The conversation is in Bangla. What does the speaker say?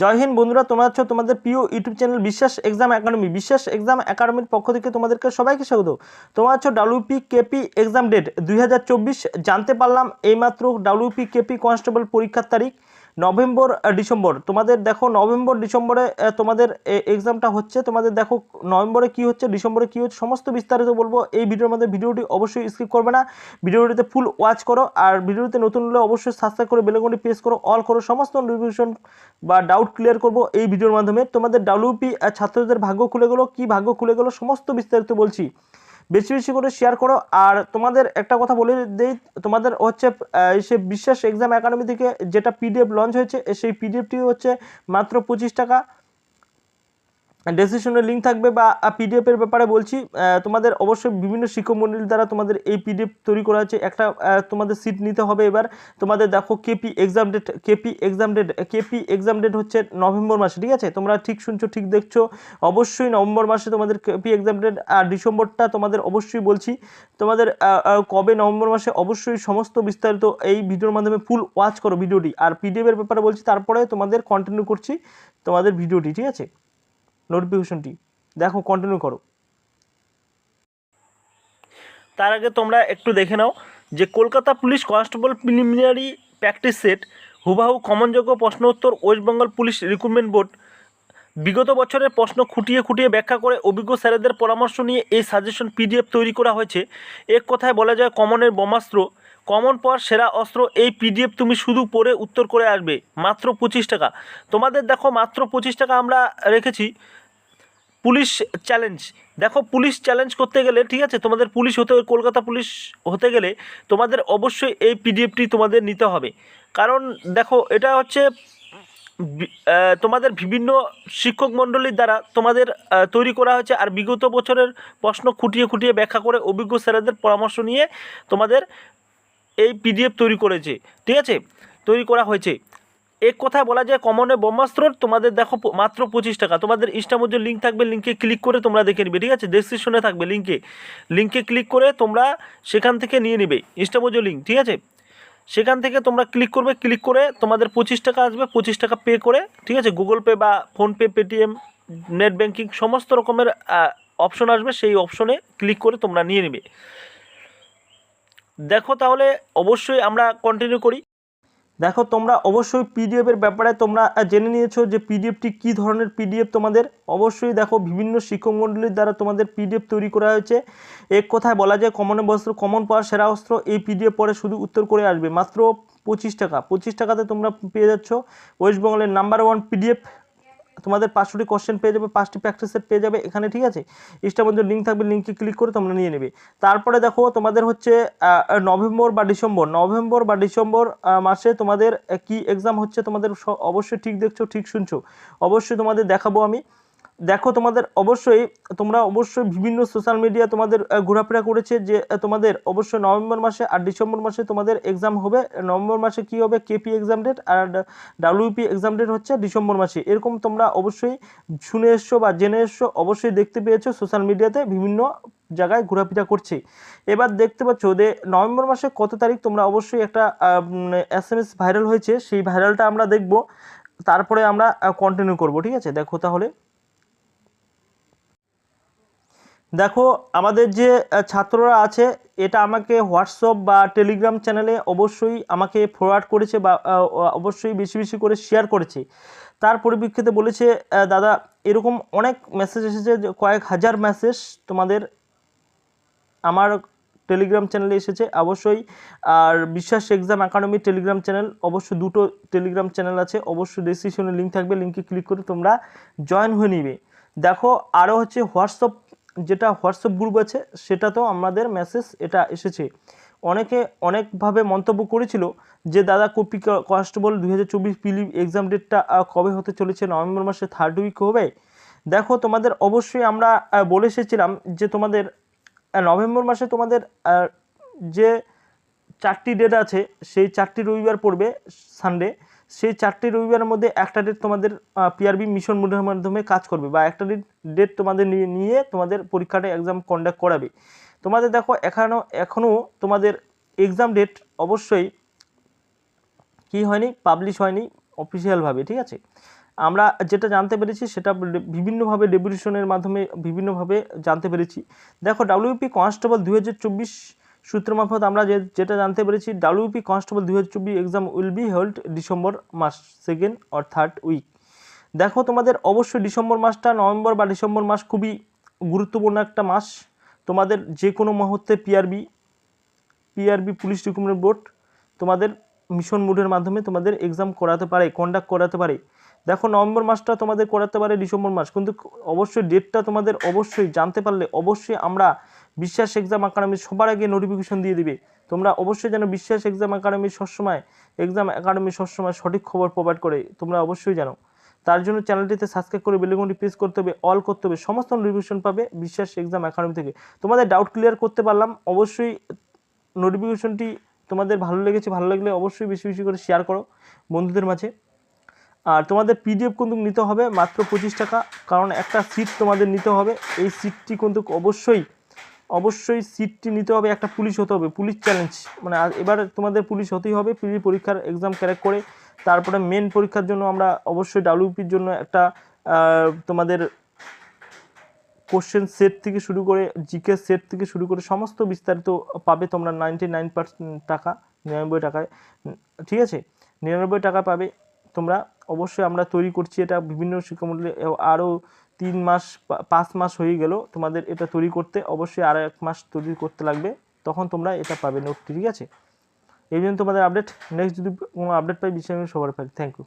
জয় হিন্দ বন্ধুরা, তোমরা আছো তোমাদের প্রিয় YouTube channel Biswas exam academy, Biswas exam একাডেমির পক্ষ থেকে তোমাদেরকে সবাইকে স্বাগত। তোমরা হচ্ছে ডাব্লিউপি কেপি এক্সাম ডেট দুই হাজার চব্বিশ জানতে পারলাম, এইমাত্র ডাব্লিউপি কেপি কনস্টেবল পরীক্ষার তারিখ। November December. তোমাদের দেখো নভেম্বর, ডিসেম্বরে তোমাদের এক্সামটা হচ্ছে। তোমাদের দেখো নভেম্বরে কি হচ্ছে, ডিসেম্বরে কি হচ্ছে, সমস্ত বিস্তারিত বলব। এই ভিডিওর মধ্যে ভিডিওটি অবশ্যই স্কিপ করবে না। ভিডিওটিতে ফুল ওয়াচ করো। আর ভিডিওটিতে নতুন হলে অবশ্যই সাবস্ক্রাইব করে বেলকনটি প্রেস করো অল করো, সমস্ত নোটিফিকেশন বা ডাউট ক্লিয়ার করব এই ভিডিওর মাধ্যমে। তোমাদের ডাব্লিউপি ছাত্রদের ভাগ্য খুলে গেলো, কি ভাগ্য খুলে গেলো, সমস্ত বিস্তারিত বলছি। বেশি বেশি করে শেয়ার করো। আর তোমাদের একটা কথা বলে দিই, তোমাদের হচ্ছে সে বিশ্বাস এক্সাম একাডেমি থেকে যেটা পিডিএফ লঞ্চ হয়েছে সেই পিডিএফটি হচ্ছে মাত্র পঁচিশ টাকা। ডেসক্রিপশনের লিঙ্ক থাকবে বা পিডিএফ এর ব্যাপারে বলছি তোমাদের অবশ্যই বিভিন্ন শিক্ষক মন্ডলীর দ্বারা তোমাদের এই পিডিএফ তৈরি করা হয়েছে। একটা তোমাদের সিট নিতে হবে এবার। তোমাদের দেখো KP exam date KP exam date KP exam date হচ্ছে নভেম্বর মাসে, ঠিক আছে? তোমরা ঠিক শুনছো, ঠিক দেখছ। অবশ্যই নভেম্বর মাসে তোমাদের কেপি এক্সাম ডেট আর ডিসেম্বরটা তোমাদের অবশ্যই বলছি। তোমাদের কবে নভেম্বর মাসে অবশ্যই সমস্ত বিস্তারিত এই ভিডিওর মাধ্যমে ফুল ওয়াচ করো ভিডিওটি আর পিডিএফ এর ব্যাপারে বলছি, তারপরে তোমাদের কন্টিনিউ করছি তোমাদের ভিডিওটি ঠিক আছে? নোটিফিকেশনটি। দেখো কন্টিনিউ করো। তার আগে তোমরা একটু দেখে নাও যে Kolkata police constable preliminary practice set, হুবাহু কমনযোগ্য প্রশ্ন উত্তর West Bengal police recruitment board, বিগত বছরের প্রশ্ন খুঁটিয়ে খুঁটিয়ে ব্যাখ্যা করে অভিজ্ঞ স্যারেদের পরামর্শ নিয়ে এই সাজেশন পিডিএফ তৈরি করা হয়েছে। এক কথায় বলা যায়, কমনের বোমাস্ত্র কমন পাওয়ার সেরা অস্ত্র এই পিডিএফ তুমি শুধু পড়ে উত্তর করে আসবে, মাত্র পঁচিশ টাকা। তোমাদের দেখো মাত্র পঁচিশ টাকা আমরা রেখেছি পুলিশ চ্যালেঞ্জ। দেখো পুলিশ চ্যালেঞ্জ করতে গেলে, ঠিক আছে, তোমাদের পুলিশ হতে, কলকাতা পুলিশ হতে গেলে তোমাদের অবশ্যই এই পিডিএফটি তোমাদের নিতে হবে। কারণ দেখো এটা হচ্ছে তোমাদের বিভিন্ন শিক্ষক মণ্ডলীর দ্বারা তোমাদের তৈরি করা হয়েছে আর বিগত বছরের প্রশ্ন খুঁটিয়ে খুঁটিয়ে ব্যাখ্যা করে অভিজ্ঞ স্যারেদের পরামর্শ নিয়ে তোমাদের এই পিডিএফ তৈরি করেছে, ঠিক আছে? তৈরি করা হয়েছে। এক কথায় বলা যায় কমনে ব্রহ্মাস্ত্র, তোমাদের দেখো মাত্র পঁচিশ টাকা। তোমাদের ইনস্টামধ্যে লিঙ্ক থাকবে লিঙ্কে ক্লিক করে তোমরা দেখে নিবে, ঠিক আছে? ডেসক্রিপশনে থাকবে লিঙ্কে লিঙ্কে ক্লিক করে তোমরা সেখান থেকে নিয়ে নিবে ইনস্টামোজো লিঙ্ক ঠিক আছে? সেখান থেকে তোমরা ক্লিক করবে ক্লিক করে তোমাদের পঁচিশ টাকা আসবে, পঁচিশ টাকা পে করে, ঠিক আছে? গুগল পে বা ফোনপে পেটিএম নেট ব্যাঙ্কিং সমস্ত রকমের অপশন আসবে, সেই অপশনে ক্লিক করে তোমরা নিয়ে নেবে। দেখো তাহলে অবশ্যই আমরা কন্টিনিউ করি। দেখো তোমরা অবশ্যই পিডিএফ এর ব্যাপারে তোমরা জেনে নিয়েছো যে পিডিএফটি কী ধরনের পিডিএফ তোমাদের। অবশ্যই দেখো বিভিন্ন শিক্ষক মণ্ডলীর দ্বারা তোমাদের পিডিএফ তৈরি করা হয়েছে। এক কথায় বলা যায় কমনে বস্ত্র কমন পাওয়ার সেরা অস্ত্র, এই পিডিএফ পরে শুধু উত্তর করে আসবে। মাত্র পঁচিশ টাকা, পঁচিশ টাকাতে তোমরা পেয়ে যাচ্ছ। ওয়েস্ট বেঙ্গলের নাম্বার ওয়ান পিডিএফ তোমাদের পাঁচশোটি কোশ্চেন পেয়ে যাবে, পাঁচটি প্র্যাকটিস সেট পেয়ে যাবে, এখানে ঠিক আছে? ইনস্টার মধ্যে লিঙ্ক থাকবে লিঙ্কে ক্লিক করে তোমরা নিয়ে নেবে। তারপরে দেখো, তোমাদের হচ্ছে নভেম্বর বা ডিসেম্বর। নভেম্বর বা ডিসেম্বর মাসে তোমাদের কি এক্সাম হচ্ছে তোমাদের অবশ্যই ঠিক দেখছ, ঠিক শুনছো। অবশ্যই তোমাদের দেখাবো আমি। দেখো তোমাদের অবশ্যই, তোমরা অবশ্যই বিভিন্ন সোশ্যাল মিডিয়া তোমাদের ঘোরাফেরা করেছে যে তোমাদের অবশ্যই নভেম্বর মাসে আর ডিসেম্বর মাসে তোমাদের এক্সাম হবে। নভেম্বর মাসে কি হবে? কেপি এক্সাম ডেট আর ডাব্লিউপি এক্সাম ডেট হচ্ছে ডিসেম্বর মাসে। এরকম তোমরা অবশ্যই শুনে এসছো বা জেনে এসছো, অবশ্যই দেখতে পেয়েছ সোশ্যাল মিডিয়াতে বিভিন্ন জায়গায় ঘোরাফেরা করছে। এবার দেখতে পাচ্ছ যে, নভেম্বর মাসে কত তারিখ তোমরা অবশ্যই একটা এস এম এস ভাইরাল হয়েছে, সেই ভাইরালটা আমরা দেখব। তারপরে আমরা কন্টিনিউ করব, ঠিক আছে? দেখো তাহলে। দেখো, আমাদের যে ছাত্ররা আছে, এটা আমাকে হোয়াটসঅ্যাপ বা টেলিগ্রাম চ্যানেলে অবশ্যই আমাকে ফরওয়ার্ড করেছে বা অবশ্যই বেশি বেশি করে শেয়ার করেছে। তার পরিপ্রেক্ষিতে বলেছে দাদা, এরকম অনেক মেসেজ এসেছে কয়েক হাজার মেসেজ তোমাদের আমার টেলিগ্রাম চ্যানেলে এসেছে। অবশ্যই, আর বিশ্বাস এক্সাম একাডেমি টেলিগ্রাম চ্যানেল, অবশ্যই দুটো টেলিগ্রাম চ্যানেল আছে, অবশ্যই ডিসক্রিপশনে লিঙ্ক থাকবে লিঙ্কে ক্লিক করে তোমরা জয়েন হয়ে নিবে। দেখো আরও হচ্ছে হোয়াটসঅ্যাপ যেটা হোয়াটসঅ্যাপ গ্রুপ আছে, সেটাতেও আমাদের মেসেজ এটা এসেছে। অনেকে অনেকভাবে মন্তব্য করেছিল যে, দাদা, কপি কনস্টেবল দুই হাজার চব্বিশ পিলি এক্সাম ডেটটা কবে হতে চলেছে? নভেম্বর মাসে থার্ড উইক হবে? দেখো, তোমাদের অবশ্যই আমরা বলে এসেছিলাম যে, তোমাদের নভেম্বর মাসে তোমাদের যে চারটি ডেট আছে, সেই চারটি রবিবার পড়বে সানডে সেই চারটি রবিবারের মধ্যে একটা ডেট তোমাদের পিআরবি মিশন মোডের মাধ্যমে কাজ করবে বা একটা ডেট তোমাদের নিয়ে তোমাদের পরীক্ষাটা এক্সাম কন্ডাক্ট করাবে। তোমাদের দেখো এখনও এখনও তোমাদের এক্সাম ডেট অবশ্যই কি হয়নি? পাবলিশ হয়নি অফিসিয়ালভাবে ঠিক আছে? আমরা যেটা জানতে পেরেছি সেটা বিভিন্নভাবে ডেপুটেশনের মাধ্যমে বিভিন্নভাবে জানতে পেরেছি। দেখো ডাব্লিউপি কনস্টেবল দু হাজার চব্বিশ সূত্র মারফত আমরা যে যেটা জানতে পেরেছি, ডাব্লিউপি কনস্টেবল দু হাজার চব্বিশ exam will be held December mass second or third week দেখো তোমাদের অবশ্যই ডিসেম্বর মাসটা, নভেম্বর বা ডিসেম্বর মাস খুবই গুরুত্বপূর্ণ একটা মাস। তোমাদের যে কোনো মুহূর্তে PRB PRB police recruitment board তোমাদের মিশন মুডের মাধ্যমে তোমাদের এক্সাম করাতে পারে কন্ডাক্ট করাতে পারে। দেখো নভেম্বর মাসটা তোমাদের করাতে পারে ডিসেম্বর মাস, কিন্তু অবশ্যই ডেটটা তোমাদের অবশ্যই জানতে পারলে অবশ্যই আমরা বিশ্বাস এক্সাম একাডেমি সবার আগে নোটিফিকেশন দিয়ে দিবে। তোমরা অবশ্যই যেন বিশ্বাস এক্সাম একাডেমি সবসময় এক্সাম একাডেমি সবসময় সঠিক খবর প্রোভাইড করে, তোমরা অবশ্যই জানো। তার জন্য চ্যানেলটিতে সাবস্ক্রাইব করে বেলেগুনটি প্রেস করতে হবে অল করতে হবে, সমস্ত নোটিফিকেশন পাবে বিশ্বাস এক্সাম একাডেমি থেকে। তোমাদের ডাউট ক্লিয়ার করতে পারলাম, অবশ্যই নোটিফিকেশনটি তোমাদের ভালো লেগেছে, ভালো লাগলে অবশ্যই বেশি বেশি করে শেয়ার করো বন্ধুদের মাঝে। আর তোমাদের পিডিএফ কিন্তু নিতে হবে মাত্র পঁচিশ টাকা, কারণ একটা সিট তোমাদের নিতে হবে, এই সিটটি কিন্তু অবশ্যই অবশ্যই সিটটি নিতে হবে, একটা পুলিশ হতে হবে, পুলিশ চ্যালেঞ্জ মানে এবার তোমাদের পুলিশ হতেই হবে পিডি পরীক্ষার এক্সাম ক্র্যাক করে, তারপরে মেন পরীক্ষার জন্য আমরা অবশ্যই ডাব্লিউপির জন্য একটা তোমাদের কোশ্চেন সেট থেকে শুরু করে জিকে সেট থেকে শুরু করে সমস্ত বিস্তারিত পাবে তোমরা নাইনটি নাইন পার্সেন্ট টাকা, নিরানব্বই টাকায়। ঠিক আছে? নিরানব্বই টাকা পাবে। তোমরা অবশ্যই আমরা তৈরি করছি এটা, বিভিন্ন শিক্ষামূল্যে আরও তিন মাস পাঁচ মাস হয়ে গেল তোমাদের এটা তৈরি করতে। অবশ্যই আর এক মাস তৈরি করতে লাগবে, তখন তোমরা এটা পাবে নোটটি, ঠিক আছে? এই জন্য তোমাদের আপডেট নেক্সট যদি কোনো আপডেট পাই, বিষয়ে সবার পাই। Thank you